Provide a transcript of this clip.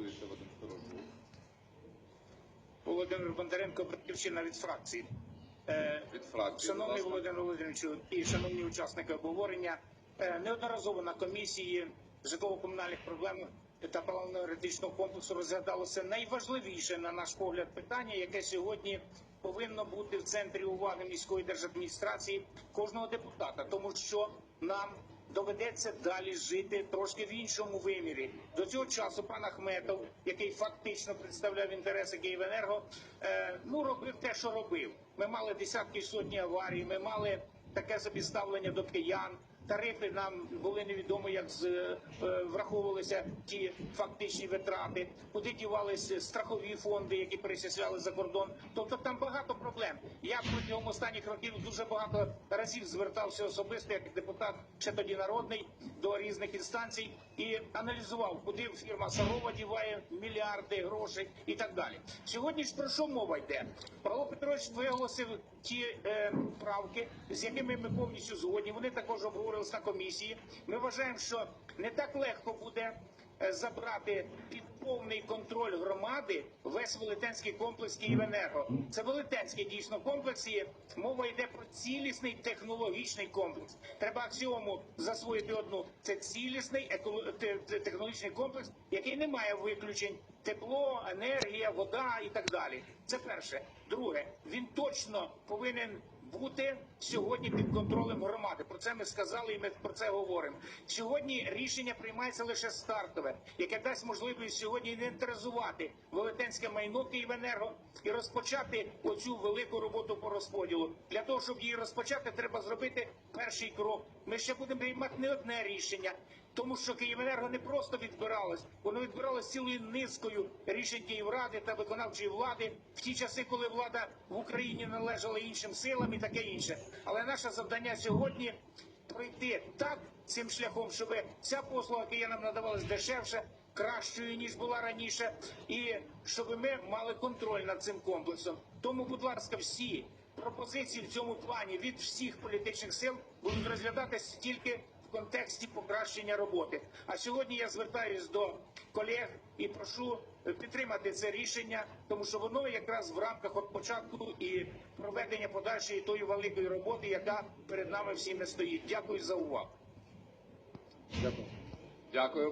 спілкується Вадим Сторожук. Володимир Бондаренко, батьківщина від фракції. Е, Від фракції, Шановний. Володимир Володимировичу і шановні учасники обговорення, е, неодноразово на комісії житлово-комунальних проблем та паливно-енергетичного комплексу розглядалося найважливіше, на наш погляд, питання, яке сьогодні повинно бути в центрі уваги міської держадміністрації кожного депутата, тому що нам доведеться далі жити трошки в іншому вимірі. До цього часу пан Ахметов, який фактично представляв інтереси Київенерго, е, ну робив те, що робив. Ми мали десятки сотні аварій. Ми мали таке собі ставлення до киян. Тарифи нам були невідомо, як з, е, враховувалися ті фактичні витрати, куди дівалися страхові фонди, які перечисляли за кордон. Тобто там багато проблем. Я протягом останніх років дуже багато разів звертався особисто як депутат, ще тоді народний, до різних інстанцій і аналізував, куди фірма Сарова діває мільярди грошей і так далі. Сьогодні ж про що мова йде? Павло Петрович виголосив ті е, правки, з якими ми повністю згодні. Вони також обговорились на комісії. Ми вважаємо, що не так легко буде забрати під повний контроль громади весь велетенський комплекс Київенерго. Це велетенський дійсно комплекс. І мова йде про цілісний технологічний комплекс. Треба аксіому засвоїти одну. Це цілісний еколо- те- те- технологічний комплекс, який не має виключень. Тепло, енергія, вода і так далі. Це перше. Друге, він точно повинен бути сьогодні під контролем громади. Про це ми сказали, і ми про це говоримо. Сьогодні рішення приймається лише стартове, яке дасть можливість сьогодні інвентаризувати велетенське майно Київенерго і розпочати оцю велику роботу по розподілу. Для того щоб її розпочати, треба зробити перший крок. Ми ще будемо приймати не одне рішення. Тому що Київенерго не просто відбиралось, воно відбиралось цілою низкою рішень Київради та виконавчої влади в ті часи, коли влада в Україні належала іншим силам і таке інше. Але наше завдання сьогодні пройти так цим шляхом, щоб ця послуга киянам надавалась дешевше, кращою ніж була раніше, і щоб ми мали контроль над цим комплексом. Тому, будь ласка, всі пропозиції в цьому плані від всіх політичних сил будуть розглядатись тільки в контексті покращення роботи. А сьогодні я звертаюсь до колег і прошу підтримати це рішення, тому що воно якраз в рамках от початку і проведення подальшої тої великої роботи, яка перед нами всіми стоїть. Дякую за увагу. Дякую. Дякую.